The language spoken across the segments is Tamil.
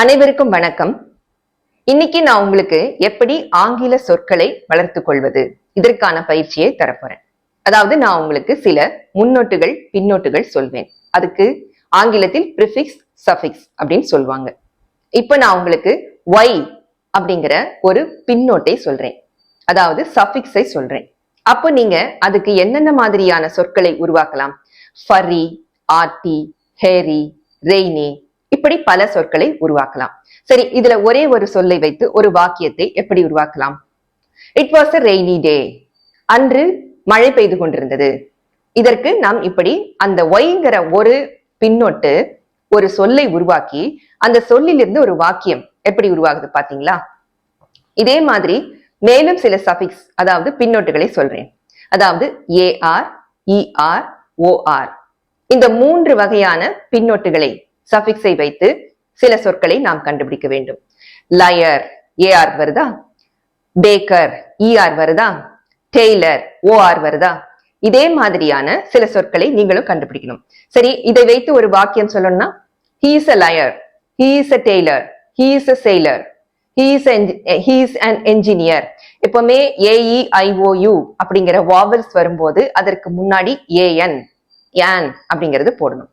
அனைவருக்கும் வணக்கம். இன்னைக்கு நான் உங்களுக்கு எப்படி ஆங்கில சொற்களை வளர்த்து கொள்வது? இதற்கான பயிற்சியை தரப்போறேன். அதாவது நான் உங்களுக்கு சில முன்னோட்டுகள் பின்னோட்டுகள் சொல்வேன். அதுக்கு ஆங்கிலத்தில் ப்ரிஃபிக்ஸ் சஃபிக்ஸ் அப்படின்னு சொல்லுவாங்க. இப்போ நான் உங்களுக்கு ஒய் அப்படிங்கிற ஒரு பின்னோட்டை சொல்றேன். அதாவது சஃபிக்ஸை சொல்றேன். அப்போ நீங்க அதுக்கு என்னென்ன மாதிரியான சொற்களை உருவாக்கலாம்? ஃபரி ஆர்டி ஹேரி ரெய்னி இப்படி பல சொற்களை உருவாக்கலாம். சரி இதுல ஒரே ஒரு சொல்லை வைத்து ஒரு வாக்கியத்தை எப்படி உருவாக்கலாம்? It was a rainy day அன்று மழை பெய்து கொண்டிருந்தது. இதற்கு நாம் இப்படி அந்த ஒய்ங்கிற ஒரு பின்னொட்டு ஒரு சொல்லை உருவாக்கி அந்த சொல்லிலிருந்து ஒரு வாக்கியம் எப்படி உருவாகுது பாத்தீங்களா இதே மாதிரி மேலும் சில சஃபிக்ஸ் அதாவது பின்னொட்டுகளை சொல்றேன். அதாவது ஏஆர் இஆர் ஓஆர் இந்த மூன்று வகையான பின்னொட்டுகளை சஃபிக்ஸை வைத்து சில சொற்களை நாம் கண்டுபிடிக்க வேண்டும். Liar A R? Baker E R? Tailor O R? இதே மாதிரியான சில சொற்களை நீங்களும் கண்டுபிடிக்கணும். சரி இதை வைத்து ஒரு வாக்கியம் சொல்லணும்னா he's a liar he's a tailor he's a sailor he's he's and engineer எப்பவுமே A E I O U அப்படிங்கிற வாவல்ஸ் வரும்போது அதற்கு முன்னாடி ஏஎன் ஏன் அப்படிங்கிறது போடணும்.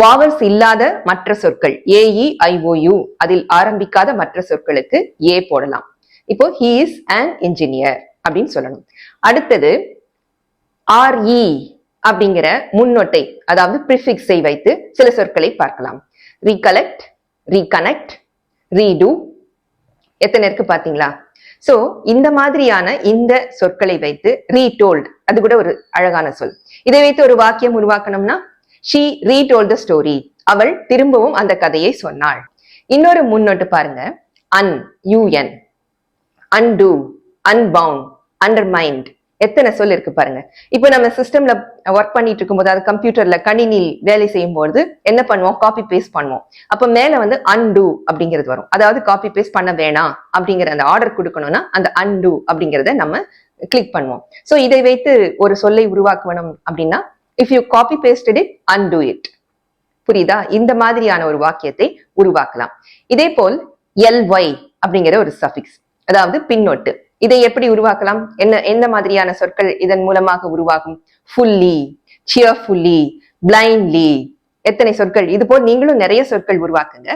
வாவல்ஸ் இல்லாத மற்ற சொற்கள் ஏஇ ஐஓயு அதில் ஆரம்பிக்காத மற்ற சொற்களுக்கு ஏ போடலாம். இப்போ ஹீ இஸ் அன் இன்ஜினியர் அப்படின்னு சொல்லணும். அடுத்தது ஆர்இ அப்படிங்கிற முன்னொட்டை அதாவது ப்ரிஃபிக்ஸை வைத்து சில சொற்களை பார்க்கலாம். ரீகலெக்ட் ரீகனெக்ட் ரீடூ எத்தனை இருக்கு பாத்தீங்களா சோ இந்த மாதிரியான இந்த சொற்களை வைத்து ரீடோல்ட் அது கூட ஒரு அழகான சொல். இதை வைத்து ஒரு வாக்கியம் உருவாக்கணும்னா ஷீ ரீடோல் த ஸ்டோரி அவள் திரும்பவும் அந்த கதையை சொன்னாள். இன்னொரு முன்னோட்டு பாருங்க. Un U N undo unbound undermine சொல் இருக்கு பாருங்க. இப்போ நம்ம சிஸ்டம்ல ஒர்க் பண்ணிட்டு இருக்கும்போது அது கம்ப்யூட்டர்ல கணினியில் வேலை செய்யும் பொழுது என்ன பண்ணுவோம்? காப்பி பேஸ்ட் பண்ணுவோம். அப்ப மேல வந்து அன்டூ அப்படிங்கிறது வரும். அதாவது காப்பி பேஸ்ட் பண்ண வேணாம் அப்படிங்கிற அந்த ஆர்டர் கொடுக்கணும்னா அந்த அன்டூ அப்படிங்கிறத நம்ம கிளிக் பண்ணுவோம். சோ இதை வைத்து ஒரு சொல்லை உருவாக்கணும் அப்படின்னா if you copy pasted it undo it புரியுதா? இந்த மாதிரியான ஒரு வாக்கியத்தை உருவாக்கலாம். இதே போல் எல் ஒய் அப்படிங்கிற ஒரு சஃபிக்ஸ் அதாவது பின்னொட்டு. இதை எப்படி உருவாக்கலாம்? என்ன எந்த மாதிரியான சொற்கள் இதன் மூலமாக உருவாகும்? ஃபுல்லி சியர்ஃபுல்லி பிளைண்ட்லி எத்தனை சொற்கள்? இது போல் நீங்களும் நிறைய சொற்கள் உருவாக்குங்க.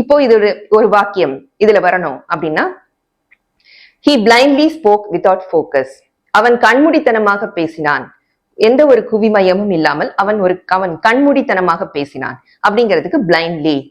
இப்போ இது ஒரு ஒரு வாக்கியம் இதுல வரணும் அப்படின்னா he blindly spoke without focus அவன் கண்மூடித்தனமாக பேசினான். எந்த ஒரு குவிமயமும் இல்லாமல் அவன் ஒரு அவன் கண்மூடித்தனமாக பேசினான். அப்படிங்கிறதுக்கு பிளைண்ட்லி